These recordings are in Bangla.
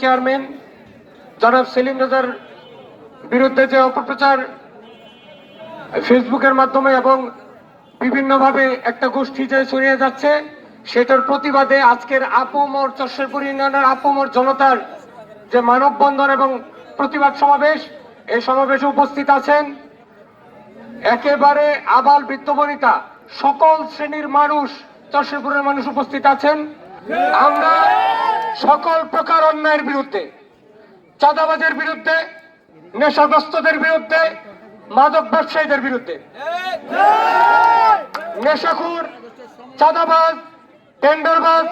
চেয়ারম্যান, জনাব সেলিম রেজার বিরুদ্ধে যে অপপ্রচার ফেসবুকের মাধ্যমে এবং বিভিন্নভাবে একটা গোষ্ঠী যে ছড়িয়ে যাচ্ছে, সেটার প্রতিবাদে আজকের আপমর চর্ষেরপুর ইউনিয়নের আপমর জনতার যে মানববন্ধন এবং প্রতিবাদ সমাবেশ এই সমাবেশে উপস্থিত আছেন একেবারে আবাল বৃত্তবনিতা সকল শ্রেণির মানুষ চর্ষেরপুরের মানুষ উপস্থিত আছেন। আমরা সকল প্রকার অন্যায়ের বিরুদ্ধে, চাঁদাবাজের বিরুদ্ধে, নেশাগ্রস্তদের বিরুদ্ধে, মাদক ব্যবসায়ীদের বিরুদ্ধে, নেশাখুর, চাঁদাবাজ, টেন্ডারবাজ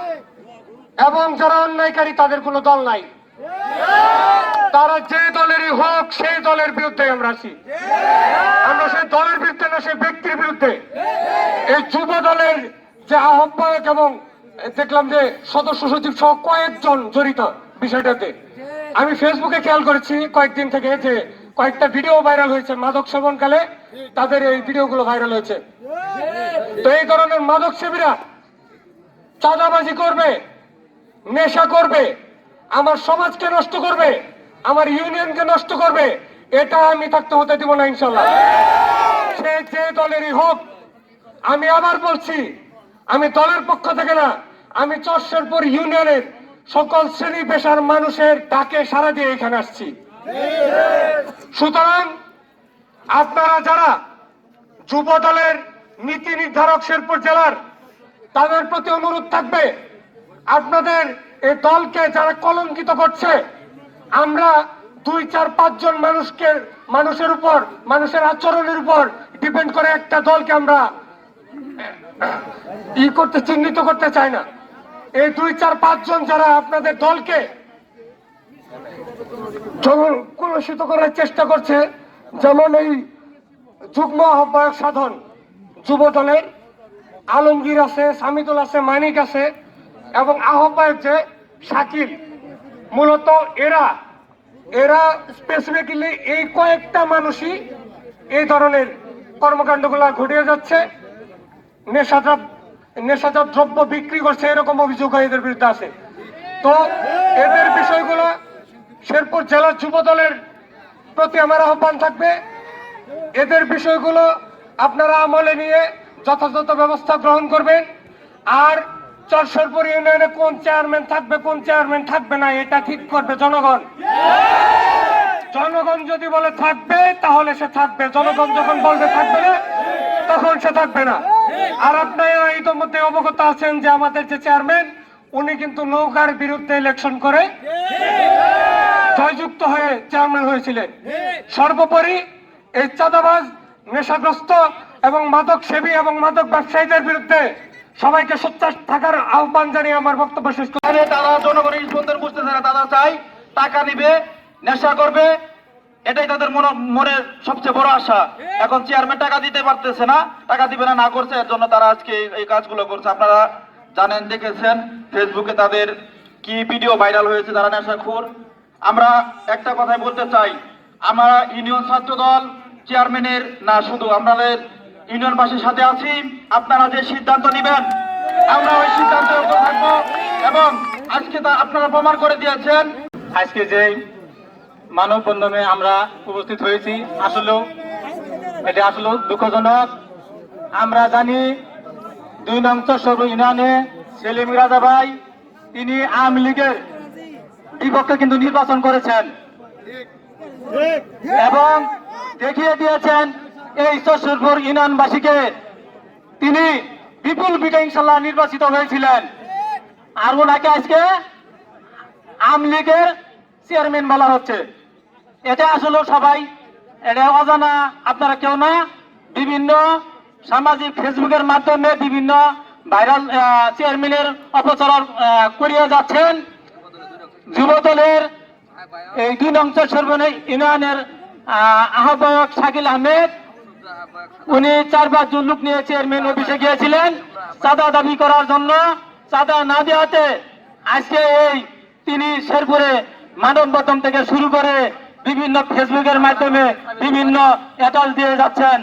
এবং যারা অন্যায়কারী তাদের কোনো দল নাই। তারা যে হোক, সেই দলের বিরুদ্ধে আমরা আছি। আমরা সেই দলের বিরুদ্ধে না, সেই ব্যক্তির বিরুদ্ধে। এই যুব দলের যে আহ্বায়ক এবং দেখলাম যে সদস্য সচিব সহ কয়েকজন জড়িত বিষয়টাতে। আমি ফেসবুকে খেয়াল করেছি কয়েকদিন থেকে যে কয়েকটা ভিডিও ভাইরাল হয়েছে মাদক সেবনকালে। তাদের এই ভিডিওগুলো ভাইরাল হয়েছে। তো এই ধরনের মাদক সেবীরা চাঁদাবাজি করবে, নেশা করবে, আমার সমাজকে নষ্ট করবে। আমার ইউনিয়নকে নষ্ট করবে, এটা আমি থাকতে হতে দিব না ইনশাল্লাহ। সে যে দলেরই হোক, আমি আবার বলছি, আমি দলের পক্ষ থেকে না, আমি চর্ষেরপুর ইউনিয়নের সকল শ্রেণি পেশার মানুষের ডাকে সারা দিয়ে এখানে আসছি। সুতরাং আপনারা যারা যুব দলের নীতি নির্ধারক শেরপুর জেলার, তাদের প্রতি অনুরোধ থাকবে, আপনাদের এই দলকে যারা কলঙ্কিত করছে আমরা দুই, চার, পাঁচজন মানুষকে, মানুষের উপর, মানুষের আচরণের উপর ডিপেন্ড করে একটা দলকে আমরা ই করতে, চিহ্নিত করতে চাই না। এই দুই, চার, পাঁচজন যারা আপনাদের দলকে কলুষিত করার চেষ্টা করছে, যেমন এই যুগ্ম আহ্বায়ক সাধন যুব দলের, আলমগীর আছে, সামিদুল আছে, মানিক আছে, এবং আহ্বায়ক যে শাকিল। মূলত এরা এরা স্পেসিফিক্যালি এই কয়েকটা মানুষই এই ধরনের কর্মকাণ্ডগুলো ঘটিয়ে যাচ্ছে। নেশাজাত নেশাজাত দ্রব্য বিক্রি করছে এরকম অভিযোগ এদের বিরুদ্ধে আছে। তো এদের বিষয়গুলো শেরপুর জেলার যুব দলের প্রতি আমার আহ্বান থাকবে। এদের বিষয়গুলো আপনারা আমলে নিয়ে যথাযথ ব্যবস্থা গ্রহণ করবেন। আর চরসরপুর ইউনিয়নে কোন চেয়ারম্যান থাকবে, কোন চেয়ারম্যান থাকবে না, এটা ঠিক করবে জনগণ। জনগণ যদি বলে থাকবে, তাহলে সে থাকবে। জনগণ যখন বলবে থাকবে না, তখন সে থাকবে না। আর আপনারা ইতিমধ্যে অবগত আছেন যে আমাদের যে চেয়ারম্যান, উনি কিন্তু নৌকার বিরুদ্ধে ইলেকশন করে জয়যুক্ত হয়ে চেয়ারম্যান হয়েছিলেন। সর্বোপরি এই চাঁদাবাজ, নেশাগ্রস্ত এবং মাদক সেবী এবং মাদক ব্যবসায়ীদের বিরুদ্ধে সবাইকে সোচ্চার থাকার আহ্বান জানিয়ে আমার বক্তব্য শেষ এখানে তারা জনগণের সুন্দর বুঝতেছে না তারা চাই টাকা নিবে নেশা করবে, এটাই তাদের মনে মনের সবচেয়ে বড় আশা। এখন চেয়ারম্যান টাকা দিতে পারতেছে না, টাকা দিবে না না করছে, এর জন্য তারা আজকে এই- এই কাজগুলো করছে। আপনারা জানেন, দেখেছেন ফেসবুকে তাদের কি ভিডিও ভাইরাল হয়েছে, তারা নেশাখোর। আমরা একটা কথাই বলতে চাই, আমরা ইউনিয়ন ছাত্র দল চেয়ারম্যানের না শুধু আমাদের ইউনিয়নবাসীর সাথে আছি। আপনারা যে সিদ্ধান্ত নেবেন আমরা ওই সিদ্ধান্তের উপর থাকব এবং আজকে তা আপনারা প্রমাণ করে দিয়েছেন। আজকে যে মানববন্ধনে আমরা উপস্থিত হয়েছি আসলেও এটা আসলে দুঃখজনক। আমরা জানি দুই নং চর ইউনিয়নে সেলিম রাজা ভাই তিনি আওয়ামী লীগের বিপক্ষে কিন্তু নির্বাচন করেছেন। এবং দেখিয়ে দিয়েছেন এই চরপুর ইনানবাসীকে তিনি বিপুল বিজয় ইনশাল্লাহ নির্বাচিত হয়েছিলেন। আর ওনাকে আজকে আওয়ামী লীগের চেয়ারম্যান বলা হচ্ছে। এটা আসলে সবাই এটা অজানা আপনারা কেউ না। বিভিন্ন সামাজিক ফেসবুকের মাধ্যমে বিভিন্ন ভাইরাল চেয়ারম্যানের অপচার করিয়ে যাচ্ছেন। যুব দলের এই দুই নং সর্বনে ইউনিয়নের আহ, আহ্বায়ক শাকিল আহমেদ উনি চার পাঁচ জন লোক নিয়ে চেয়ারম্যান অফিসে গিয়েছিলেন। চাঁদা দাবি করার জন্য, চাঁদা না দেওয়াতে আজকে এই তিনি শেরপুরে মানব বতন থেকে শুরু করে বিভিন্ন ফেসবুকের মাধ্যমে বিভিন্ন অ্যাটাল দিয়ে যাচ্ছেন।